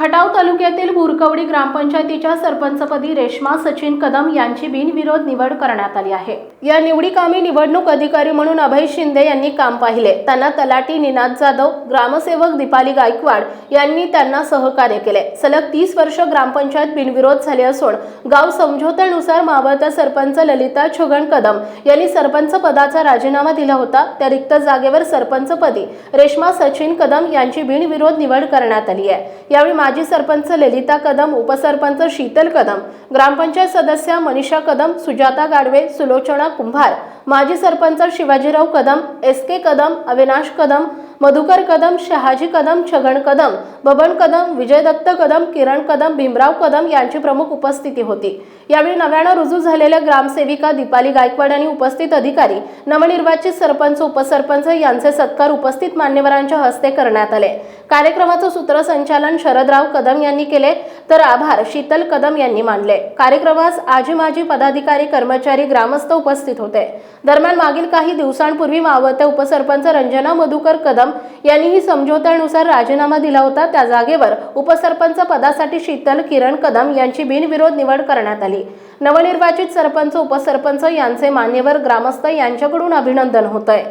Khatav तालुक्यातील बुरकवडी ग्रामपंचायतीच्या सरपंचपदी रेश्मा सचिन कदम यांची बिनविरोध निवड करण्यात आली आहे. या निवडीकामी निवडणूक अधिकारी म्हणून अभय शिंदे यांनी काम पाहिले. त्यांना तलाटी निनाद जाधव ग्रामसेवक दीपाली गायकवाड यांनी त्यांना सहकार्य केले. सलग तीस वर्ष ग्रामपंचायत बिनविरोध झाले असून गाव समझोत्यानुसार मावळता सरपंच ललिता छगन कदम यांनी सरपंच पदाचा राजीनामा दिला होता. त्या रिक्त जागेवर सरपंचपदी रेश्मा सचिन कदम यांची बिनविरोध निवड करण्यात आली आहे. यावेळी माजी सरपंच ललिता कदम उपसरपंच शीतल कदम ग्रामपंचायत सदस्या मनीषा कदम सुजाता गाडवे सुलोचना कुंभार माजी सरपंच शिवाजीराव कदम एस के कदम अविनाश कदम मधुकर कदम शहाजी कदम छगन कदम बबन कदम विजयदत्त कदम किरण कदम भीमराव कदम यांची प्रमुख उपस्थिती होती. यावेळी नव्यानं रुजू झालेल्या ग्रामसेविका दीपाली गायकवाड आणि उपस्थित अधिकारी नवनिर्वाचित सरपंच उपसरपंच यांचे सत्कार उपस्थित मान्यवरांच्या हस्ते करण्यात आले. कार्यक्रमाचं सूत्रसंचालन शरदराव कदम यांनी केले तर आभार शीतल कदम यांनी मानले. कार्यक्रमास आजी माजी पदाधिकारी कर्मचारी ग्रामस्थ उपस्थित होते. दरम्यान मागील काही दिवसांपूर्वी मावळते उपसरपंच रंजना मधुकर कदम कदम यांनीही समझोत्यानुसार राजीनामा दिला होता. त्या जागेवर उपसरपंच पदासाठी शीतल किरण कदम यांची बिनविरोध निवड करण्यात आली. नवनिर्वाचित सरपंच उपसरपंच यांचे मान्यवर ग्रामस्थ यांच्याकडून अभिनंदन होत आहे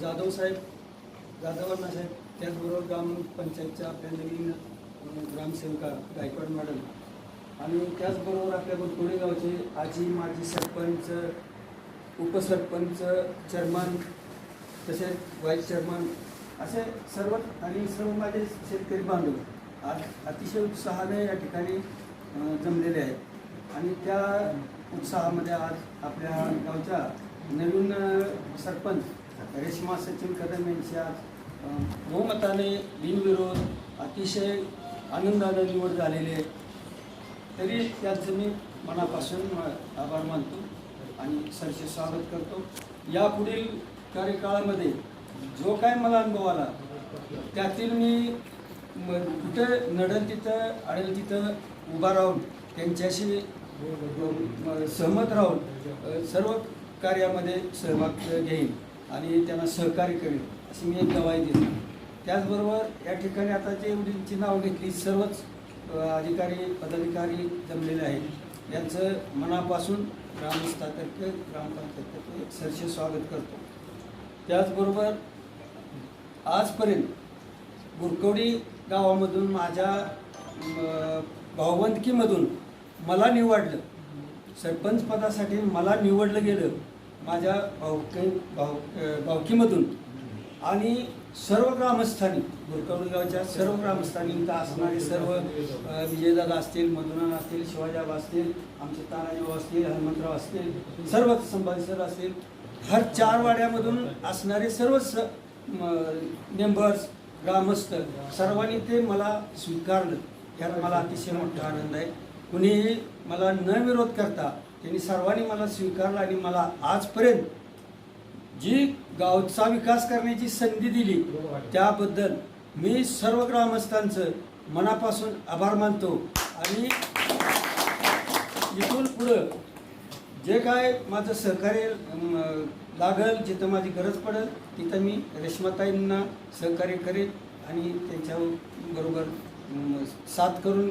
जाधव साहेब जाधवांना साहेब त्याचबरोबर ग्रामपंचायतच्या आपल्या नवीन ग्रामसेविका गायकवाड मॅडम आणि त्याचबरोबर आपल्या बुरकुडे गावचे आजी माजी सरपंच उपसरपंच चेअरमन तसेच व्हाईस चेअरमन असे सर्व आणि सर्व माझे शेतकरी बांधव आज अतिशय उत्साहाने या ठिकाणी जमलेले आहेत. आणि त्या उत्साहामध्ये आज आपल्या गावच्या नवीन सरपंच रेश्मा सचिन कदम यांची आज बहुमताने बिनविरोध अतिशय आनंदाने निवड झालेली आहे. तरी त्याचं मी मनापासून आभार मानतो आणि सरचे स्वागत करतो. यापुढील कार्यकाळामध्ये जो काय मला अनुभव आला त्यातील मी म- कुठं नडल तिथं आडेल तिथं उभा राहून त्यांच्याशी सहमत राहून सर्व कार्यामध्ये सहभाग घेईन आणि त्यांना सहकार्य करेन अशी मी एक गवाही देतो त्याचबरोबर या ठिकाणी आता जे मुलींची नावं घेतली सर्वच अधिकारी पदाधिकारी जमलेले आहेत. यांचं मनापासून ग्रामस्थातर्फे ग्रामपंचायतर्फे सरसे स्वागत करतो. त्याचबरोबर आजपर्यंत बुरकवडी गावामधून माझ्या म, मला निवडलं सरपंच पदासाठी मला निवडलं गेलं माझ्या भाऊके भाव भावकीमधून आणि सर्व ग्रामस्थानी बुरकवडी गावच्या सर्व ग्रामस्थानी इथं असणारे सर्व विजयदादा असतील मधुनान असतील शिवाजीबाबा असतील आमचे तानाजीभाऊ असतील हनुमंतराव असतील सर्व संभाजी सर असतील हर चार वाड्यामधून असणारे सर्व स मेंबर्स ग्रामस्थ सर्वांनी ते मला स्वीकारलं. यात मला अतिशय मोठा आनंद आहे. कुणीही मला न विरोध करता त्यांनी सर्वांनी मला स्वीकारलं आणि मला आजपर्यंत जी गावचा विकास करण्याची संधी दिली त्याबद्दल मी सर्व ग्रामस्थांचं मनापासून आभार मानतो. आणि इथून पुढं जे काय माझं सहकार्य लागल जिथं माझी गरज पडेल तिथं मी रेश्माताईंना सहकार्य करेन आणि त्यांच्याबरोबर अम, साथ करून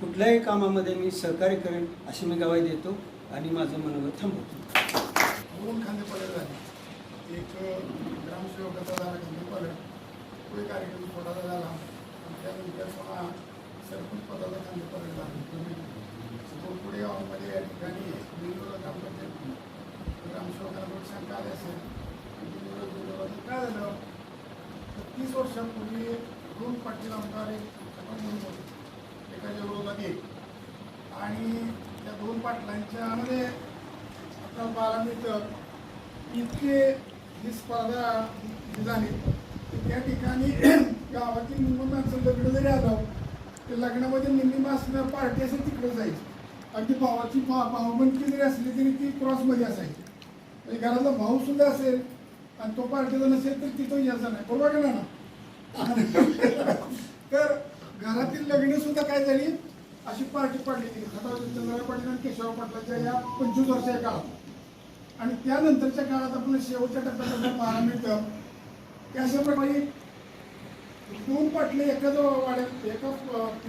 कुठल्याही कामामध्ये मी सहकार्य करेन अशी मी गवाही देतो आणि माझं मनोगत थांबवतो. दोन खांदे पडले झाले एक ग्रामसेवकाचा झाला खांदे पडलं. पुढे कार्यक्रम छोटासा झाला. आणि त्यानंतर सरपंच पदाचा खांदे पडले झाला पुढे गावामध्ये या ठिकाणी वेगवेगळ्या ग्रामपंचायत ग्रामसेवकांना शंका आली असेल काय झालं तर तीस वर्षांपूर्वी दोन पाटील आमदार एक आपण म्हणून होते. एकाच्या विरोधात एक आणि त्या दोन पाटलांच्या मध्ये आपल्याला बारा मिळतं इतके ही स्पर्धा जी झाली तर त्या ठिकाणी गावातील निम्म माणसं लग्न जरी आलं तर लग्नामध्ये निम्मी माणसं पार्टी असेल तिकडे जायची अगदी भावाची भा भावबंदकी जरी असली तरी ती क्रॉसमध्ये असायची. म्हणजे घरातला भाऊ सुद्धा असेल आणि तो पार्टीचा नसेल तर तिथं यायचा नाही. बरोबर का ना तर घरातील लग्न सुद्धा काय झाली? अशी पार्टी पडली. खटाव पाटील आणि केशवराव पाटलाच्या या पंचवीस वर्षाच्या काळात. आणि त्यानंतरच्या काळात आपण शेवटच्या टप्प्यात पाहायला मिळतं. की अशा प्रकारे दोन पाटले एकाच वाड्यात एकाच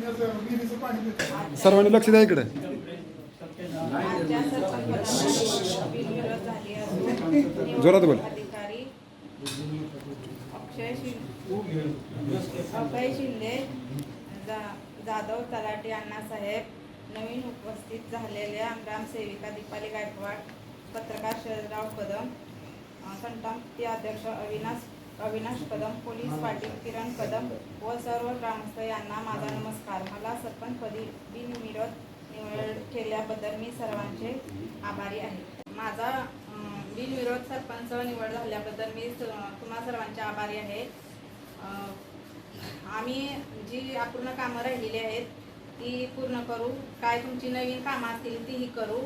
विहिरीचं पाणी सर्वांनी लक्ष द्या इकडे आमच्या सरपंचाला बिनविरोध झाली असून जोरात बोल. अधिकारी अक्षय शिंदे अभय शिंदे जा- जाधव तलाटे अण्णासाहेब नवीन उपस्थित झालेल्या ग्रामसेविका दीपाली गायकवाड पत्रकार शरदराव कदम अ, संतांती अध्यक्ष अविनाश अविनाश कदम पोलीस पाटील किरण कदम व सर्व ग्रामस्थ यांना माझा नमस्कार मला सरपंचपदी बिनविरोध निवड केल्याबद्दल मी सर्वांचे आभारी आहे. माझा बिनविरोध सरपंच निवड झाल्याबद्दल मी स- तुम्हा सर्वांचे आभारी आहे. आम्ही जी अपूर्ण कामं राहिलेली आहेत ती पूर्ण करू. काय तुमची नवीन कामं असतील तीही करू.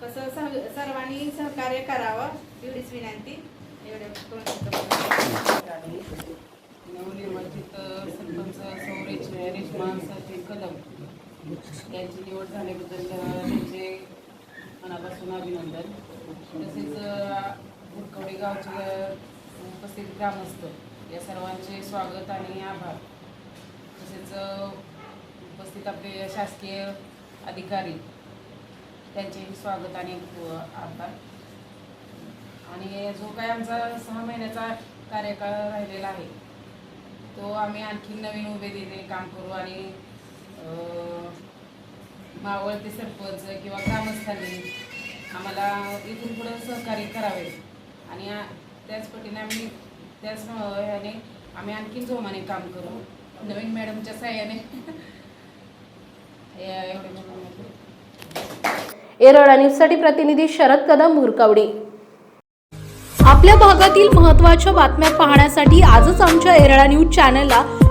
कसं सह सर्वांनी सहकार्य करावं एवढीच विनंती. एवढे नवनिर्वाचित सरपंच सौरेश रेश्मा कलम कदम. यांची निवड झाल्याबद्दल त्यांचे मनापासून अभिनंदन. तसेच बुरकवडे गावचे उपस्थित ग्रामस्थ या सर्वांचे स्वागत आणि आभार. तसेच उपस्थित आपले शासकीय अधिकारी त्यांचेही स्वागत आणि आभार. आणि जो काय आमचा सहा महिन्याचा कार्यकाळ राहिलेला आहे तो आम्ही आणखी नवीन उमेदीने काम करू आणि मावळते सरपंच किंवा ग्रामस्थांनी आम्हाला इथून पुढं सहकार्य करावे. आणि त्याच पटीने आम्ही त्याच ह्याने आम्ही आणखीन जोमाने काम करू. नवीन मॅडमच्या सहाय्याने एरळा न्यूजसाठी प्रतिनिधी शरद कदम भुरकावडी आपल्या भागातील महत्त्वाच्या बातम्या पाहण्यासाठी आजच आमच्या एरळा न्यूज चॅनलला